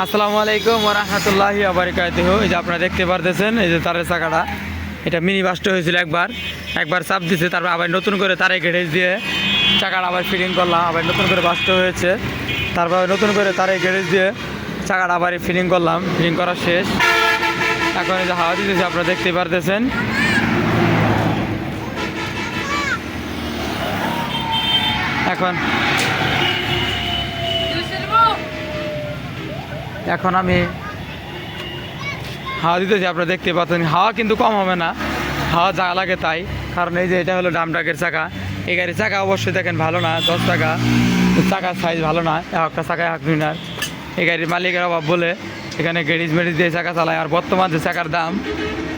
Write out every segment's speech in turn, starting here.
আসসালামু আলাইকুম রহমতুল্লাহি আবরিকাতুহ এই যে আপনারা দেখতে পারতেছেন, এই যে তারের চাকাটা। এটা মিনি বাস্ট হয়েছিল একবার। একবার চাপ দিছে, তারপর আবার নতুন করে তারে গেড়ে দিয়ে চাকাটা আবার ফিটিং করলাম, আবার নতুন করে বাস্ট হয়েছে। তারপর নতুন করে তারে গেড়ে দিয়ে চাকাটা আবার ফিটিং করলাম। ফিটিং করা শেষ। এখন এই যে হাওয়া দিতেছে, আপনারা দেখতে পারতেছেন। এখন এখন আমি হাওয়া দিতেছি, আপনারা দেখতে পাচ্ছেন, হাওয়া কিন্তু কম হবে না, হাওয়া যা লাগে তাই। কারণ এই যে এটা হলো ডাম ট্রাকের চাকা। এই গাড়ির চাকা অবশ্যই দেখেন ভালো না, দশ টাকা চাকার সাইজ ভালো না একটা চাকা এক দুইনার এই গাড়ির মালিকের অভাব বলে এখানে গেড়িজ মেডিজ দিয়ে চাকা চালায়। আর বর্তমান যে চাকার দাম,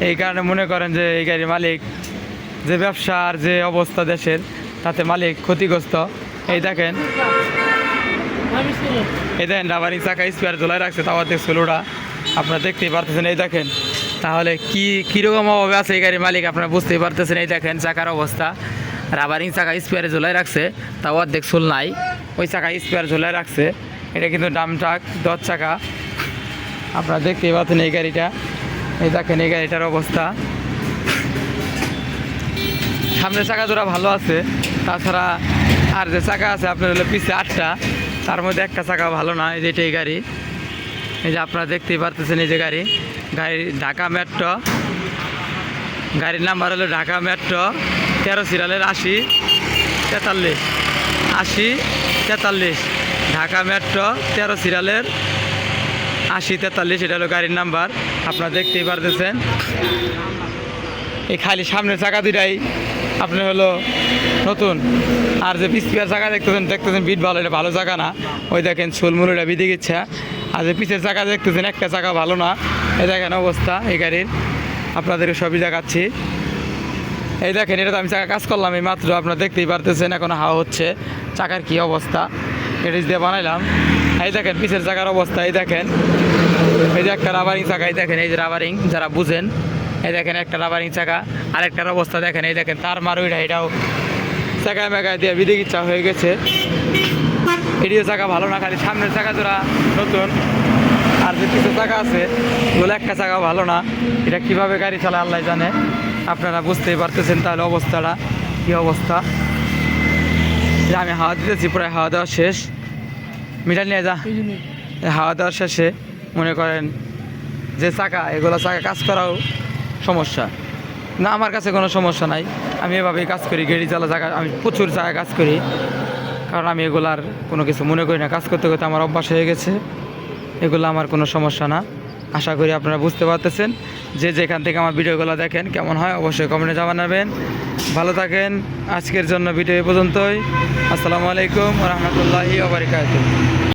এই কারণে মনে করেন যে এই গাড়ির মালিক যে ব্যবসার যে অবস্থা দেশের, তাতে মালিক ক্ষতিগ্রস্ত। এই দেখেন এই দেখেন, রাবারিং চাকা স্পেয়ার ঝোলাই রাখছে তাওয়া দেখছিল ওটা আপনারা দেখতেই পারতেছেন, এই দেখেন। তাহলে কি কীরকম অভাবে আছে এই গাড়ির মালিক? আপনারা বুঝতেই পারতেছেন, এই দেখেন, চাকার অবস্থা। রাবারিং চাকা স্পেয়ারে ঝোলাই রাখছে তাও অর্ধেক সোল নাই। ওই চাকা স্পেয়ার ঝোলাই রাখছে, এটা কিন্তু ডাম ট্রাক, দশ চাকা। আপনারা দেখতেই পাচ্ছেন এই গাড়িটা। এই দেখেন, এই গাড়িটার অবস্থা। সামনের চাকা জোড়া ভালো আছে, তাছাড়া আর যে চাকা আছে, আপনার হলো পিছে আটটা। তার মধ্যে একটা চাকা ভালো না, এই যে এই গাড়ি। এই যে আপনারা দেখতেই পারতেছেন এই যে গাড়ি। গাড়ি ঢাকা মেট্রো। গাড়ির নাম্বার হলো ঢাকা মেট্রো, তেরো সিরিয়ালের আশি, তেতাল্লিশ আশি, তেতাল্লিশ। ঢাকা মেট্রো, তেরো সিরিয়ালের আশি, তেতাল্লিশ, এটা হলো গাড়ির নাম্বার। আপনারা দেখতেই পারতেছেন। এই খালি সামনের চাকা দুটাই আপনার হলো নতুন। আর যে পিসপিয়ার চাকা দেখতেছেন দেখতেছেন বিট ভালো, এটা ভালো চাকা না। ওই দেখেন চুলমুল এটা বিধে গেছে। আর যে পিসের চাকা দেখতেছেন, একটা চাকা ভালো না। এই দেখেন অবস্থা এই গাড়ির। আপনাদেরকে সবই দেখাচ্ছি। এই দেখেন, এটা তো আমি চাকা কাজ করলাম এই মাত্র, আপনারা দেখতেই পারতেছেন এখন হাওয়া হচ্ছে। চাকার কি অবস্থা? এটা দিয়ে বানাইলাম। এই দেখেন, পিসের চাকার অবস্থা, এই দেখেন। এই যে একটা রাবারিং চাকা, এই দেখেন, এই যে রাবারিং যারা বুঝেন। এই দেখেন একটা রাবারিং চাকা আরেকটার অবস্থা দেখেন এই দেখেন তার মারুইটা এটাও চাকায় মেকায় দিয়ে বিদিক ইচ্ছা হয়ে গেছে। এটিও চাকা ভালো না খালি সামনের চাকা জোড়া নতুন। আর যে কিছু চাকা আছে ওগুলো একটা চাকা ভালো না। এটা কীভাবে গাড়ি চালায় আল্লাহ জানে। আপনারা বুঝতেই পারতেছেন তাহলে অবস্থাটা কি অবস্থা। যে আমি হাওয়া দিতেছি প্রায় হাওয়া দেওয়া শেষ। মিটার নিয়ে যা। হাওয়া দেওয়ার শেষে মনে করেন যে চাকা এগুলো চাকা কাজ করাও সমস্যা। না, আমার কাছে কোনো সমস্যা নাই। আমি এভাবেই কাজ করি, গেড়ি চালা জায়গা আমি প্রচুর জায়গায় কাজ করি। কারণ আমি এগুলার কোনো কিছু মনে করি না। কাজ করতে করতে আমার অভ্যাস হয়ে গেছে। এগুলো আমার কোনো সমস্যা না। আশা করি আপনারা বুঝতে পারতেছেন। যে যেখান থেকে আমার ভিডিওগুলো দেখেন, কেমন হয় অবশ্যই কমেন্টে জানাবেন। ভালো থাকেন। আজকের জন্য ভিডিও এ পর্যন্তই। আসসালামু আলাইকুম রহমতুল্লাহি ওবরিকাতুহ